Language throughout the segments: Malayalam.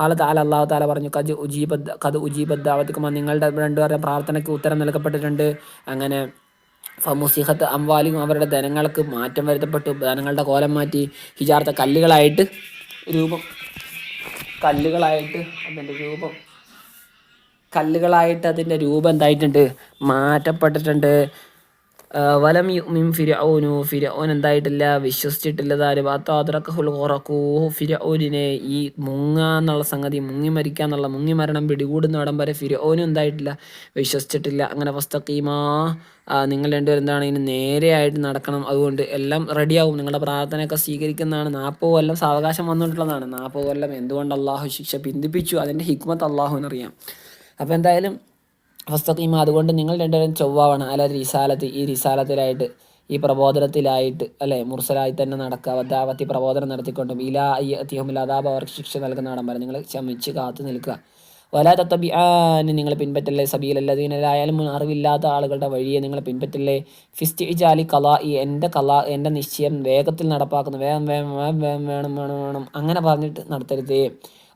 കാലത്ത് ആല അള്ളാഹു താല പറഞ്ഞു കജ് ഉജീബദ് കത് ഉജീബദ്ദാവത്തിക്കുമ്പോൾ നിങ്ങളുടെ രണ്ടുപേരുടെ പ്രാർത്ഥനയ്ക്ക് ഉത്തരം നൽകപ്പെട്ടിട്ടുണ്ട്. അങ്ങനെ ഫമുസിഹത്ത് അംവാലിയും അവരുടെ ധനങ്ങൾക്ക് മാറ്റം വരുത്തപ്പെട്ടു. ധനങ്ങളുടെ കോലം മാറ്റി ഹിജാർത്ത കല്ലുകളായിട്ട് രൂപം കല്ലുകളായിട്ട് അതിന്റെ രൂപം കല്ലുകളായിട്ട് അതിന്റെ രൂപം എന്തായിട്ടുണ്ട്? മാറ്റപ്പെട്ടിട്ടുണ്ട്. വലം യുമിം ഫിരഔനു ഫിരഔൻ എന്തായിട്ടില്ല വിശ്വസിച്ചിട്ടില്ല താരുബാത്താദ്രക്കഹുൽ ഖുറഖൂ ഫിരഔനിനെ ഈ മുങ്ങ എന്നുള്ള സംഗതി മുങ്ങി മരിക്കുക എന്നുള്ള മുങ്ങി മരണം പിടികൂടുന്ന ഇടം വരെ ഫിരഔനും എന്തായിട്ടില്ല വിശ്വസിച്ചിട്ടില്ല. അങ്ങനെ വസ്തക്കീമാ നിങ്ങൾ രണ്ടുപേരും എന്താണ് ഇനി നേരെയായിട്ട് നടക്കണം. അതുകൊണ്ട് എല്ലാം റെഡിയാവും. നിങ്ങളുടെ പ്രാർത്ഥനയൊക്കെ സ്വീകരിക്കുന്നതാണ്. നാൽപ്പത് കൊല്ലം സാവകാശം വന്നിട്ടുള്ളതാണ്. നാൽപ്പത് കൊല്ലം എന്തുകൊണ്ട് അള്ളാഹു ശിക്ഷ പിന്തിപ്പിച്ചു? അതിന്റെ ഹിക്മത്ത് അള്ളാഹുവിനറിയാം. അപ്പോൾ എന്തായാലും ഫസ്തഖീമ അതുകൊണ്ട് നിങ്ങൾ രണ്ടുപേരും ചൊവ്വാവണം. അല്ല റിസാലത്ത് ഈ റിസാലത്തിലായിട്ട് ഈ പ്രബോധനത്തിലായിട്ട് അല്ലെ? മുർസലായി തന്നെ നടക്കുക. ദാവത്തി പ്രബോധനം നടത്തിക്കൊണ്ടും ഇലാ അയ്യത്തിഹുമിൽ ലതാബ് അവർക്ക് ശിക്ഷ നൽകുന്ന ഇടം വരെ നിങ്ങൾ ക്ഷമിച്ച് കാത്തു നിൽക്കുക. വലാ തത്തബിആന് നിങ്ങൾ പിൻപറ്റല്ലേ? സബീലല്ലതീനായാലും അറിവില്ലാത്ത ആളുകളുടെ വഴിയെ നിങ്ങൾ പിൻപറ്റല്ലേ? ഫിസ്റ്റ് ജാലി കല ഈ എന്റെ കല എന്റെ നിശ്ചയം വേഗത്തിൽ നടപ്പാക്കുന്നു. വേഗം വേഗം വേഗം വേണം വേണം വേണം. അങ്ങനെ പറഞ്ഞിട്ട് നടത്തരുതേ.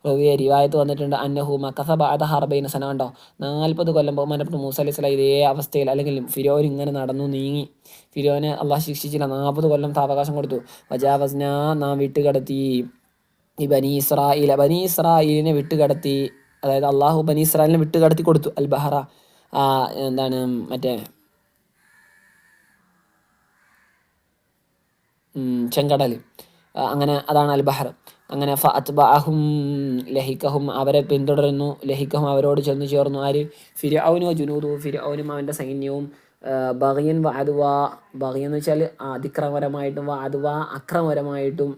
റവിയെ റിവായത്ത് വന്നിട്ടുണ്ട്. അന്നഹു മക്കസ അത ഹർബൈന സന കണ്ടോ? നാൽപ്പത് കൊല്ലം ബഹുമാനപ്പെട്ട മൂസ അലൈഹി സ്വലാം ഇതേ അവസ്ഥയിൽ അല്ലെങ്കിൽ ഫിരോൻ ഇങ്ങനെ നടന്നു നീങ്ങി. ഫിരോനെ അള്ളാഹ് ശിക്ഷിച്ചില്ല. നാൽപ്പത് കൊല്ലം താവകാശം കൊടുത്തു. വജാവസ്ന നാം വിട്ടുകടത്തി. ഈ ബനി ഇസ്രായേൽ ബനി ഇസ്രായേലിനെ വിട്ടുകടത്തി. അതായത് അള്ളാഹു ബനി ഇസ്രായേലിനെ വിട്ടുകടത്തി കൊടുത്തു. അൽ ബഹറ എന്താണ് മറ്റേ ചെങ്കടൽ അങ്ങനെ അതാണ് അൽ ബഹർ അങ്ങനെ ഫ ലഹിക്കഹും അവരെ പിന്തുടരുന്നു. ലഹിക്കഹും അവരോട് ചെന്ന് ചേർന്നു. ആര്? ഫിരഔനു ജുനൂദു ഫിരഔനും അവന്റെ സൈന്യവും ബഹിയൻ വാതുവ ബഗിയൻ എന്ന് വെച്ചാൽ അതിക്രമപരമായിട്ടും വാതുവ അക്രമപരമായിട്ടും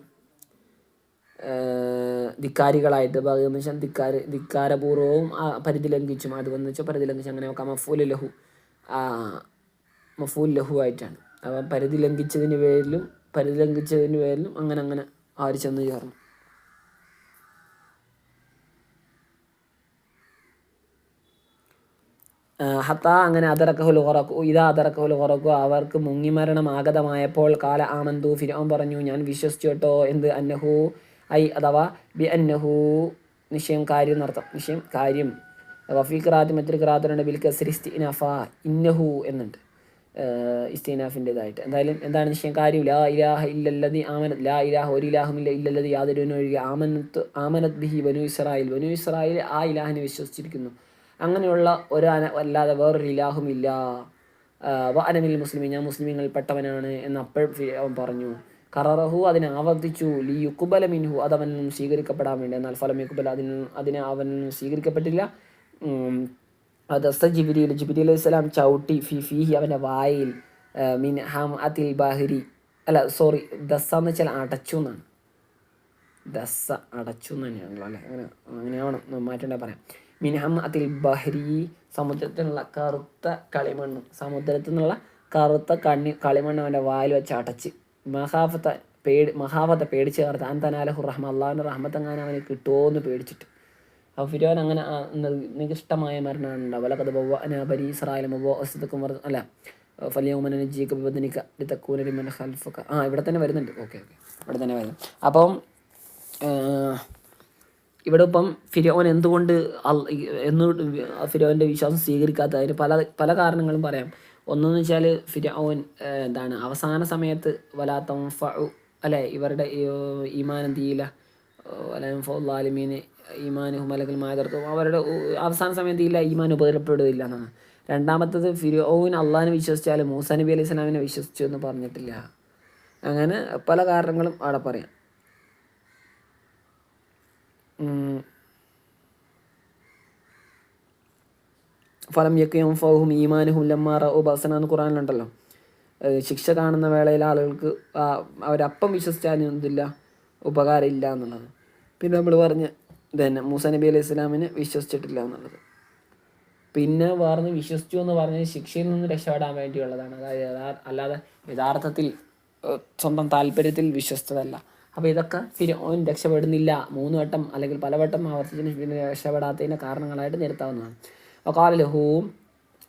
ധിക്കാരികളായിട്ട് ബഹിയൻ എന്ന് വെച്ചാൽ ധിക്കാര ധിക്കാരപൂർവവും ആ, പരിധി ലംഘിച്ചും അതുവെന്ന് വെച്ചാൽ പരിധി ലംഘിച്ചു അങ്ങനെ നോക്കാം മഫൂൽ ലഹു മഫൂൽ ലഹു ആയിട്ടാണ്. അപ്പം പരിധി ലംഘിച്ചതിന് പേരിലും പരിധി ലംഘിച്ചതിന് പേരിലും അങ്ങനെ അങ്ങനെ ആര് ചെന്ന് ചേർന്നു. ഹത്ത അങ്ങനെ അതറക്കഹുൽ ഉറക്കു ഇതാ അതറക്കഹുൽ ഉറക്കു അവർക്ക് മുങ്ങി മരണം ആഗതമായപ്പോൾ കാല ആമന്തു. ഫിരോൻ പറഞ്ഞു ഞാൻ വിശ്വസിച്ചു കേട്ടോ. എന്ത്? അന്നഹു ഐ അഥവാ ബി അന്നഹു. നിശ്ചയം കാര്യം എന്നർത്ഥം നിശ്ചയം കാര്യം. വഫീ ഖിറാത്ത് മറ്റൊരു ഖിറാത്തുണ്ട് ബിൽ ഇസ്തിനഫ ഇന്നഹു എന്നുണ്ട്. ഇസ്തിനാഫിന്റെതായിട്ട്. എന്തായാലും എന്താണ് നിശ്ചയം കാര്യം? ലാ ഇലാഹ ഇല്ലല്ലതി ആമനത് ലാ ഇലാഹ ഒരു ഇലാഹുമില്ല ഇല്ലല്ലതി യാതൊരു ഒഴികെ ആമനത്ത് ആമനത് ബിഹി ബനു ഇസ്രായേൽ. ബനു ഇസ്രായേൽ ആ ഇലാഹിനെ വിശ്വസിച്ചിരിക്കുന്നു. അങ്ങനെയുള്ള ഒരു അല്ലാതെ വേറൊരു ഇലാഹുമില്ല വ അനമിൽ മുസ്ലിം ഞാൻ മുസ്ലിമീങ്ങളിൽ പെട്ടവനാണ് എന്ന് അപ്പോൾ അവൻ പറഞ്ഞു. കററഹു അതിനെ ആവർത്തിച്ചു. ലി യുക്കുബല മിൻഹു അത് അവനിൽ സ്വീകരിക്കപ്പെടാൻ വേണ്ടി. എന്നാൽ ഫലം യുക്കുബല അതിന് അതിനെ അവൻ സ്വീകരിക്കപ്പെട്ടില്ല. അത് ജിബിരിയിൽ ജിബിരി അലൈഹി സ്വലാം ചവിട്ടി ഫി ഫിഹി അവന്റെ വായിൽ മിൻ ഹം അതിൽ ബാഹിരി അല്ല സോറി ദസ എന്ന് വെച്ചാൽ അടച്ചു എന്നാണ്. ദസ അടച്ചു എന്ന് തന്നെയാണല്ലോ അല്ലേ? അങ്ങനെ അങ്ങനെയാണ് മാറ്റേണ്ട പറയാം. മിൻഹം അതിൽ ബഹരി സമുദ്രത്തിനുള്ള കറുത്ത കളിമണ്ണ് സമുദ്രത്തിൽ നിന്നുള്ള കറുത്ത കണ്ണി കളിമണ്ണ് അവന്റെ വായിൽ വെച്ച് അടച്ച്. മഹാഫത്ത പേടി മഹാഫത്തെ പേടിച്ച് ചേർത്ത് അൻ റഹ്മ അള്ളാഹുവിന്റെ റഹ്മത്തെങ്ങാൻ അവന് കിട്ടുമോ എന്ന് പേടിച്ചിട്ട്. അപ്പോൾ ഫിരോൻ അങ്ങനെ നികിഷ്ടമായ മരണമാണ് ഉണ്ടാവുക അല്ല കഥ ബവ ബരി ഇസ്രായേൽ അല്ല അല്ല ഫലിയോമനു ജീക്ക് വിഭജനിക്ക തക്കൂനരിമന ഹൽഫക്ക ആ ഇവിടെ തന്നെ വരുന്നുണ്ട്. Okay okay. ഇവിടെ തന്നെ വരുന്നു. അപ്പം ഇവിടെ ഇപ്പം ഫിരോൻ എന്തുകൊണ്ട് എന്നുകൊണ്ട് ഫിരോന്റെ വിശ്വാസം സ്വീകരിക്കാത്ത അതിന് പല പല കാരണങ്ങളും പറയാം. ഒന്നെന്ന് വെച്ചാൽ ഫിരോൻ എന്താണ് അവസാന സമയത്ത് വലാത്തം ഫു അല്ലെ ഇവരുടെ ഈ, ഈമാൻ എന്ത് ചെയ്യില്ല. വലാലിമീന് ഈമാനുഹും അല്ലെങ്കിൽ മാതർത്തും അവരുടെ അവസാന സമയത്ത് ഇല്ല ഈമാൻ ഉപകാരപ്പെടുകയില്ല എന്നാണ്. രണ്ടാമത്തത് ഫിരോൻ അള്ളാഹിനെ വിശ്വസിച്ചാൽ മൂസ നബി അലൈഹി സ്വലാമിനെ വിശ്വസിച്ചു എന്ന് പറഞ്ഞിട്ടില്ല. അങ്ങനെ പല കാരണങ്ങളും അവിടെ പറയാം. ഫലം യക്കയും ഫൗഹും ഈമാനുഹും ലമ്മാറ എന്ന് ഖുറാനിലുണ്ടല്ലോ ശിക്ഷ കാണുന്ന വേളയിൽ ആളുകൾക്ക് അവരപ്പം വിശ്വസിച്ചാലും എന്തില്ല ഉപകാരമില്ല എന്നുള്ളത്. പിന്നെ നമ്മൾ പറഞ്ഞ തന്നെ മൂസ നബി അലൈഹി സ്വലാമിനെ വിശ്വസിച്ചിട്ടില്ല എന്നുള്ളത്. പിന്നെ പറഞ്ഞ് വിശ്വസിച്ചു എന്ന് പറഞ്ഞ് ശിക്ഷയിൽ നിന്ന് രക്ഷപ്പെടാൻ വേണ്ടിയുള്ളതാണ്. അതായത് അല്ലാതെ യഥാർത്ഥത്തിൽ സ്വന്തം താല്പര്യത്തിൽ വിശ്വസ്തതല്ല അപ്പോൾ ഇതൊക്കെ ഫിരോൻ രക്ഷപ്പെടുന്നില്ല. മൂന്ന് വട്ടം അല്ലെങ്കിൽ പലവട്ടം ആവർത്തിച്ചതിന് പിന്നെ രക്ഷപ്പെടാത്തതിന്റെ കാരണങ്ങളായിട്ട് നിരത്താവുന്നതാണ്. അപ്പോൾ കാലലഹൂം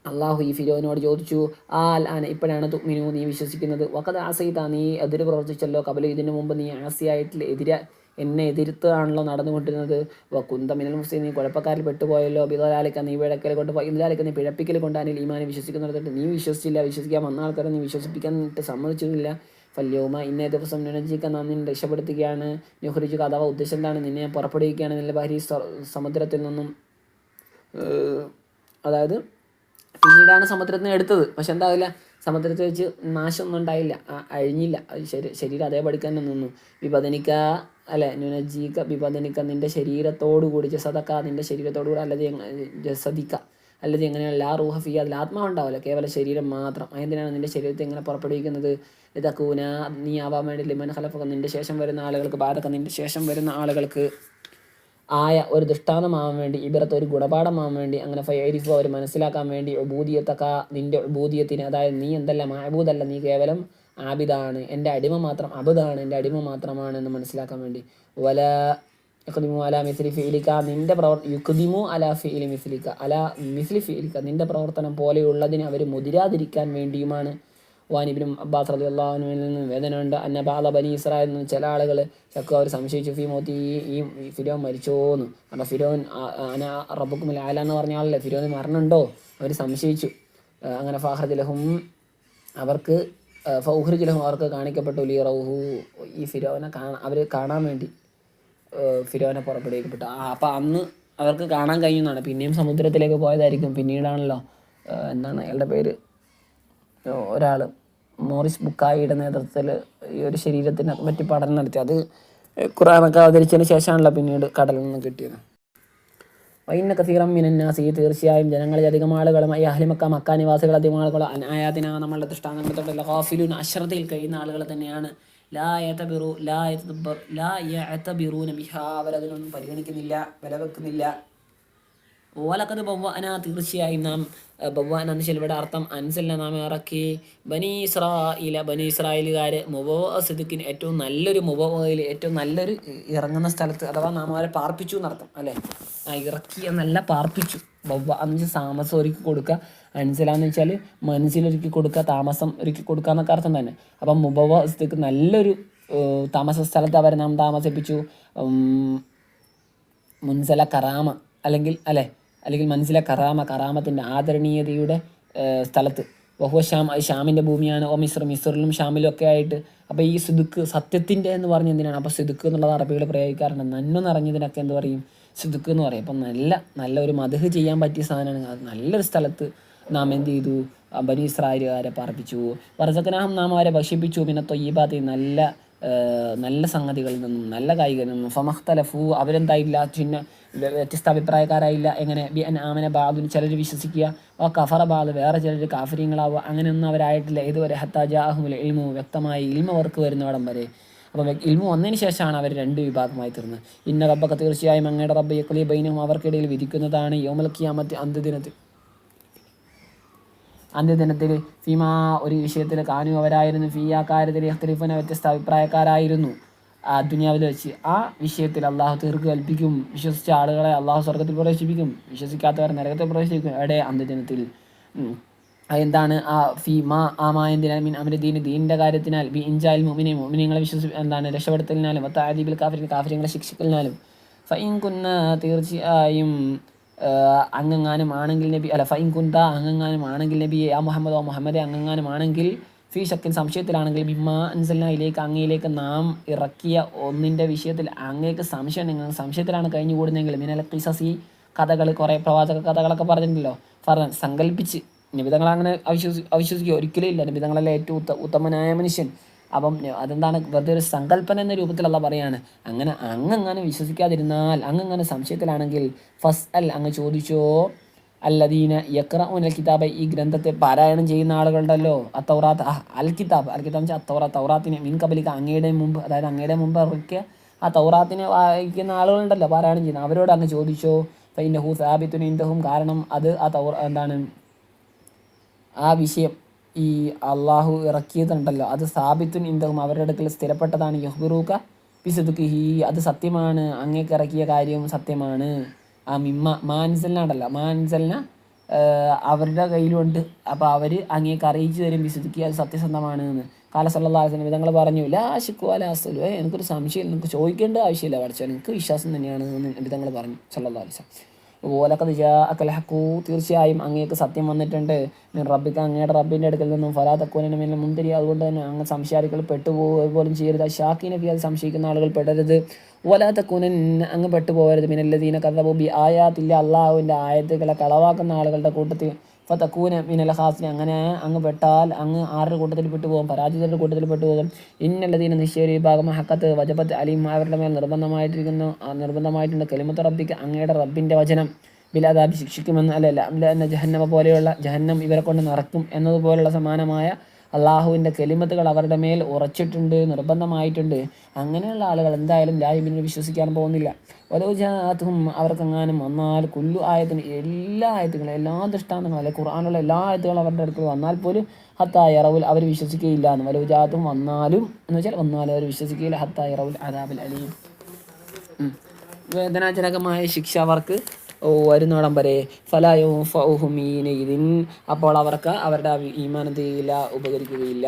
അള്ളാഹു ഈ ഫിരോനോട് ചോദിച്ചു ആൽ ആന ഇപ്പോഴാണ് തുഗ്മിനു നീ വിശ്വസിക്കുന്നത്? വക്കത് ആസയിത നീ എതിര് പ്രവർത്തിച്ചല്ലോ? കബല ഇതിനു മുമ്പ് നീ ആസിയായിട്ട് എതിര എന്നെ എതിർത്താണല്ലോ നടന്നുകൊണ്ടിരുന്നത്? കുന്തമിനൽ മുസ്ലിം നീ കുഴപ്പക്കാരിൽ പെട്ടുപോയല്ലോ? ബിദലാലിക്ക നീ വിഴക്കൽ കൊണ്ട് ഇല്ലാലിക്ക നീ പിഴപ്പിക്കൽ കൊണ്ട് അനിൽ ഈമാനെ വിശ്വസിക്കുന്നിടത്തോട്ട് നീ വിശ്വസിച്ചില്ല വിശ്വസിക്കാൻ വന്ന ആൾക്കാരെ നീ വിശ്വസിപ്പിക്കാനായിട്ട് സമ്മതിച്ചിട്ടില്ല ഫല്യവുമ ഇന്നേ ദിവസം നുനജിക്ക നാം നിന്നെ രക്ഷപ്പെടുത്തുകയാണ്. നുഹരിജുക അഥവാ ഉദ്ദേശം എന്താണ്? നിന്നെ പുറപ്പെടുവിക്കുകയാണ്. നല്ല ഭാര്യ സമുദ്രത്തിൽ നിന്നും അതായത് പിന്നീടാണ് സമുദ്രത്തിന് എടുത്തത്. പക്ഷെ എന്താവില്ല? സമുദ്രത്തിൽ വെച്ച് നാശമൊന്നും ഉണ്ടായില്ല. അഴിഞ്ഞില്ല. ശരീരം അതേ പഠിക്കാൻ തന്നെ നിന്നു. വിപദനിക്ക അല്ലെ നുനജീക്ക വിപദനിക്ക നിന്റെ ശരീരത്തോടു കൂടി ജസതക്ക നിന്റെ ശരീരത്തോടു കൂടി അല്ലത് ജസദിക്ക. അല്ലത് എങ്ങനെയാണ് ലാ റൂഹ ഫിയ അതിൽ ആത്മാവ് ഉണ്ടാവില്ല കേവല ശരീരം മാത്രം. അതിനാണ് നിന്റെ ശരീരത്തെ എങ്ങനെ പുറപ്പെടുവിക്കുന്നത്? ഇതക്കൂന നീ ആവാൻ വേണ്ടി ലിമൻ ഹലഫൊക്കെ നിന്റെ ശേഷം വരുന്ന ആളുകൾക്ക് ബാധക നിന്റെ ശേഷം വരുന്ന ആളുകൾക്ക് ആയ ഒരു ദൃഷ്ടാന്തമാവാൻ വേണ്ടി ഇബറത്ത് ഒരു ഗുണപാഠമാവാൻ വേണ്ടി അങ്ങനെ ഫൈരിഫ് അവർ മനസ്സിലാക്കാൻ വേണ്ടി ഉബൂദിയത്തക്ക നിന്റെ ഉബൂദിയത്തിന് അതായത് നീ എന്തല്ല മാബൂദല്ല നീ കേവലം ആബിദാണ്. എന്റെ അടിമ മാത്രം അബുദാണ്. എന്റെ അടിമ മാത്രമാണ് എന്ന് മനസ്സിലാക്കാൻ വേണ്ടി. വല യുക്തിമു അല മിസ്ലി ഫീലിക്ക നിന്റെ പ്രവർ യുക്തിമു അല ഫീലി മിസ്ലിക്ക അല മിസ്ലി നിന്റെ പ്രവർത്തനം പോലെയുള്ളതിന് അവർ മുതിരാതിരിക്കാൻ വേണ്ടിയുമാണ്. വാനിബിനും അബ്ബാസ് റലി അള്ളാഹുവിൽ നിന്ന് വേദനയുണ്ട് അന്ന ബാല ബനി ഇസ്രായേൽ നിന്ന് ചില ആളുകൾ ചക്ക അവർ സംശയിച്ചു ഫി മോത്തി ഈ ഫിരോൻ മരിച്ചോന്ന്? കാരണം ഫിരോൻ അന റബ്ബുക്കും ലാല എന്ന് പറഞ്ഞ ആളല്ലേ ഫിരോന് മരണമുണ്ടോ അവർ സംശയിച്ചു. അങ്ങനെ ഫാഹർജിലഹും അവർക്ക് ഫൗഹർജിലഹും അവർക്ക് കാണിക്കപ്പെട്ടു. ലീ റൗഹു ഈ ഫിരോനെ കാണാൻ അവർ കാണാൻ വേണ്ടി. ഫിരോനെ പുറപ്പെടുവിക്കപ്പെട്ടു. അപ്പം അന്ന് അവർക്ക് കാണാൻ കഴിയുന്നതാണ് പിന്നെയും സമുദ്രത്തിലേക്ക് പോയതായിരിക്കും. പിന്നീടാണല്ലോ എന്താണ് അയാളുടെ പേര്? ഒരാൾ മോറിസ് ബുക്കായിയുടെ നേതൃത്വത്തിൽ ഈ ഒരു ശരീരത്തിനെ പറ്റി പഠനം നടത്തി. അത് ഖുറാനൊക്കെ അവതരിച്ചതിന് ശേഷമാണല്ലോ പിന്നീട് കടലിൽ നിന്ന് കിട്ടിയത്. വൈന കസീറം മിനന്നാസി തീർച്ചയായും ജനങ്ങളിൽ അധികം ആളുകളും ഈ അഹ്ലിമക്ക മക്കാനിവാസികൾ അധികം ആളുകളും അനായാതിന നമ്മളുടെ ദൃഷ്ടാന്തത്തോടെ ഹാഫിലുൻ അശ്രദ്ധയിൽ കഴിയുന്ന ആളുകൾ തന്നെയാണ് ലാ യതബിറു ലാ യതബർ ലാ യതബിറൂന ബിഹാ അവരതിനൊന്നും പരിഗണിക്കുന്നില്ല വില വെക്കുന്നില്ല ഓലക്കത് ബവ്വാന തീർച്ചയായും നാം ബവ്വാന എന്ന് വെച്ചാൽ ഇവിടെ അർത്ഥം അൻസലിനെ നാം ഇറക്കി. ബനി ഇസ്രായില ബനി ഇസ്രായേലുകാർ മുബോ സിദ്ദിഖിന് ഏറ്റവും നല്ലൊരു മുബോയിൽ ഏറ്റവും നല്ലൊരു ഇറങ്ങുന്ന സ്ഥലത്ത് അഥവാ നാം അവരെ പാർപ്പിച്ചു എന്നർത്ഥം അല്ലേ? ആ ഇറക്കി എന്നല്ല പാർപ്പിച്ചു. ബവ്വ എന്ന് വെച്ചാൽ താമസം ഒരുക്കി കൊടുക്കുക. അൻസലാന്ന് വെച്ചാൽ മനസ്സിലൊരുക്കി കൊടുക്കുക താമസം ഒരുക്കി കൊടുക്കുക എന്നൊക്കെ അർത്ഥം തന്നെ. അപ്പം മുബവ സിദ്ദിഖ് നല്ലൊരു താമസ സ്ഥലത്ത് അവരെ നാം താമസിപ്പിച്ചു. മുൻസല കറാമ അല്ലെങ്കിൽ അല്ലെ? അല്ലെങ്കിൽ മനസ്സിലെ കറാമ കറാമത്തിന്റെ ആദരണീയതയുടെ സ്ഥലത്ത്. ബഹുവ ഷാം ഷാമിന്റെ ഭൂമിയാണ്. ഓ മിസ്ർ മിസ്റിലും ഷാമിലും ഒക്കെ ആയിട്ട്. അപ്പോൾ ഈ സിദുക്ക് സത്യത്തിന്റെ എന്ന് പറഞ്ഞ എന്തിനാണ്? അപ്പോൾ സിദുക്ക് എന്നുള്ളത് അറബികൾ പ്രയോഗിക്കാറുണ്ട്. നന്മ നിറഞ്ഞതിനൊക്കെ എന്ത് പറയും? സിദുക്ക് എന്ന് പറയും. അപ്പം നല്ല നല്ലൊരു മധുഹ് ചെയ്യാൻ പറ്റിയ സാധനമാണ്. അത് നല്ലൊരു സ്ഥലത്ത് നാം എന്ത് ചെയ്തു? ബനി ഇസ്രായേലുകാരെ പാർപ്പിച്ചു. വർഷക്കനാഹം നാം അവരെ ഭക്ഷിപ്പിച്ചു. പിന്നെ തൊയ്യബാത്തി നല്ല നല്ല സംഗതികളിൽ നിന്നും നല്ല കായികളിൽ നിന്നും. ഫമഖ്തലഫു അവരെന്തായില്ല? ചിഹ്ന വ്യ- വ്യത്യസ്ത അഭിപ്രായക്കാരായില്ല എങ്ങനെ? ബി അൻ ആമന ബാദുൻ ചിലർ വിശ്വസിക്കുക. ഓ കഫറ ബാദ് വേറെ ചിലർ കാഫര്യങ്ങളാവുക അങ്ങനെയൊന്നും അവരായിട്ടില്ല. ഇതുവരെ ഹത്താജാഹുൽ ഇൽമു വ്യക്തമായി ഇൽമ വർക്ക് വരുന്നവിടം വരെ. അപ്പോൾ ഇൽമു വന്നതിന് ശേഷമാണ് അവർ രണ്ട് വിഭാഗമായി തീർന്നത് ഇന്ന റബ്ബൊക്കെ തീർച്ചയായും അങ്ങയുടെ റബ്ബ് യക്ലി ബൈനും അവർക്കിടയിൽ വിധിക്കുന്നതാണ് യോമൽ കിയാമത്ത് അന്ത്യദിനത്തിൽ. അന്ത്യദിനത്തിൽ ഫീമാ ഒരു വിഷയത്തിൽ കാനു അവരായിരുന്നു ഫീ കാര്യത്തിൽ വ്യത്യസ്ത അഭിപ്രായക്കാരായിരുന്നു. ആ ദുനിയാവിൽ വെച്ച് ആ വിഷയത്തിൽ അള്ളാഹു തീർക്ക് കൽപ്പിക്കും. വിശ്വസിച്ച ആളുകളെ അള്ളാഹു സ്വർഗത്തിൽ പ്രവേശിപ്പിക്കും. വിശ്വസിക്കാത്തവർ നരകത്തിൽ പ്രവേശിപ്പിക്കും എവിടെ അന്ത്യദിനത്തിൽ. എന്താണ് ആ ഫി മാ ആ മായന്തിനാൽ മീൻ അമര ദീന് ദീനിന്റെ കാര്യത്തിനാൽ ബി ഇൻജാൽ മുമിനെ മുമിനിങ്ങളെ വിശ്വസി എന്താണ്? രക്ഷപ്പെടുത്തലിനാലും താദീബിൽ കാഫിരിന് കാഫിരിങ്ങളെ ശിക്ഷിക്കലിനാലും. ഫൈൻ കുന്ന തീർച്ചയായും അങ്ങെങ്ങാനും ആണെങ്കിൽ നബി അല്ല ഫൈൻ കുന്ത അങ്ങെങ്ങാനും ആണെങ്കിൽ നബി ആ മുഹമ്മദ് ഓ മുഹമ്മദെ അങ്ങെങ്ങാനും ആണെങ്കിൽ ഫീ ഷക്കിൻ സംശയത്തിലാണെങ്കിൽ ബിമാ അൻസലിനയിലേക്ക് അങ്ങയിലേക്ക് നാം ഇറക്കിയ ഒന്നിന്റെ വിഷയത്തിൽ അങ്ങേക്ക് സംശയം നിങ്ങൾ സംശയത്തിലാണ് കഴിഞ്ഞു കൂടുന്നതെങ്കിൽ മിനൽ കിസസി കഥകൾ കുറേ പ്രവാചക കഥകളൊക്കെ പറഞ്ഞിട്ടുണ്ടല്ലോ. പറഞ്ഞ സങ്കല്പിച്ച് നിബിതങ്ങൾ അങ്ങനെ അവിശ്വസി അവിശ്വസിക്കുക ഒരിക്കലും ഇല്ല. നിബിതങ്ങളല്ല ഏറ്റവും ഉത്ത ഉത്തമനായ മനുഷ്യൻ. അപ്പം അതെന്താണ്? വെറുതെ ഒരു സങ്കല്പന എന്ന രൂപത്തിൽ രൂപത്തിലുള്ള പറയാണ്. അങ്ങനെ അങ്ങങ്ങനെ വിശ്വസിക്കാതിരുന്നാൽ അങ്ങങ്ങനെ സംശയത്തിലാണെങ്കിൽ ഫസ് അൽ അങ്ങ് ചോദിച്ചോ അല്ലദീന യക്രഉന കിതാബ് ഈ ഗ്രന്ഥത്തെ പാരായണം ചെയ്യുന്ന ആളുകളുണ്ടല്ലോ അത്തൗറാത്ത് അൽ കിതാബ് അൽ കിതാബ് വെച്ചാൽ അത്തൗറ തൗറാത്തിനെ മീൻ കബലിക്ക് അങ്ങയുടെ മുമ്പ് അതായത് അങ്ങയുടെ മുമ്പ് ഇറക്കിയ ആ തൗറാത്തിനെ വായിക്കുന്ന ആളുകളുണ്ടല്ലോ പാരായണം ചെയ്യുന്ന അവരോട് അങ്ങ് ചോദിച്ചോ ഫൈനഹു സാബിത്തുൻ ഇന്ദഹും കാരണം അത് ആ തൗറ എന്താണ് ആ വിഷയം ഈ അള്ളാഹു ഇറക്കിയതുണ്ടല്ലോ. അത് സാബിത്തുൻ ഇന്ദഹും അവരുടെ അടുക്കൽ സ്ഥിരപ്പെട്ടതാണ്. യഹ്ബുറൂക്ക പിസുദുക്കിഹി അത് സത്യമാണ്. അങ്ങേക്ക് ഇറക്കിയ കാര്യവും സത്യമാണ്. ആ മിമ്മ മാൻസലിനാണല്ലോ മാൻസലിന അവരുടെ കയ്യിലുണ്ട്. അപ്പോൾ അവർ അങ്ങേക്ക് അറിയിച്ചു തരും. പിസുദുക്കി അത് സത്യസന്ധമാണ് എന്ന്. കാല വിധങ്ങൾ പറഞ്ഞു ലാ ശിക്കു അല അസലു ഏ എനിക്കൊരു സംശയമില്ല. നിങ്ങൾക്ക് ചോദിക്കേണ്ട ആവശ്യമില്ല പഠിച്ചു. എനിക്ക് വിശ്വാസം തന്നെയാണ് എന്ന് വിധങ്ങൾ പറഞ്ഞു സല്ലാ അലിസ്ലാം തീർച്ചയായും അങ്ങേക്ക് സത്യം വന്നിട്ടുണ്ട്. റബ്ബിക്ക് അങ്ങയുടെ റബ്ബിന്റെ അടുക്കൽ നിന്നും ഫലാ തക്കൂനെ മുന്തിരി. അതുകൊണ്ട് തന്നെ അങ്ങ് സംശയാരികൾ പെട്ടുപോകുക പോലും ചെയ്യരുത്. ഷാക്കിനെ അത് സംശയിക്കുന്ന ആളുകൾ പെടരുത്. ഓലാ തക്കൂനൻ അങ്ങ് പെട്ടുപോകരുത് മിനല്ലദീന കഥബി ആയാത്തില്ല അള്ളാഹുവിന്റെ ആയത്തുകളെ കളവാക്കുന്ന ആളുകളുടെ കൂട്ടത്തിൽ ഫതക്കൂന മിനൽ ഹാസിനെ അങ്ങനെ അങ്ങ് പെട്ടാൽ അങ്ങ് ആരുടെ കൂട്ടത്തിൽ പെട്ടുപോകും പരാജിതരുടെ കൂട്ടത്തിൽ പെട്ടുപോകും ഇന്നല്ലതീന നിശ്ചയ വിഭാഗം ഹക്കത്ത് വജപത്ത് അലിം അവരുടെ മേൽ നിർബന്ധമായിട്ടിരിക്കുന്നു. നിർബന്ധമായിട്ടുണ്ട്. കെലിമത്ത് റബ്ബിക്ക് അങ്ങയുടെ റബ്ബിന്റെ വചനം ബിലാദാബി ശിക്ഷിക്കുമെന്ന് അല്ലല്ല അല്ല ജഹന്നമ പോലെയുള്ള ജഹന്നം ഇവരെ കൊണ്ട് നിറക്കും എന്നതുപോലുള്ള സമാനമായ അള്ളാഹുവിന്റെ കെലിമത്തുകൾ അവരുടെ മേൽ ഉറച്ചിട്ടുണ്ട് നിർബന്ധമായിട്ടുണ്ട്. അങ്ങനെയുള്ള ആളുകൾ എന്തായാലും ലാഹിബിനെ വിശ്വസിക്കാൻ പോകുന്നില്ല. ഓരോ ജാത്തും അവർക്കെങ്ങാനും വന്നാൽ കുല്ലു ആയത്തിന് എല്ലാ ആയത്തുകളും എല്ലാ ദൃഷ്ടാന്തങ്ങളും അല്ലെങ്കിൽ ഖുർആാനുള്ള എല്ലാ ആയത്തുകളും അവരുടെ അടുത്ത് വന്നാൽ പോലും ഹത്തായ റവുൽ അവർ വിശ്വസിക്കുകയില്ല എന്ന്. ഓരോ വന്നാലും എന്ന് വെച്ചാൽ വന്നാലും അവർ വിശ്വസിക്കുകയില്ല. ഹത്തായ റവുൽ അദാബുൽ അലീം. വേദനാജനകമായ ശിക്ഷ അവർക്ക് വരുന്നോടം വരെ ഫലായുഹുമീൻ ഇതിൻ അപ്പോൾ അവർക്ക് അവരുടെ ഈമാനതയില്ല ഉപകരിക്കുകയില്ല.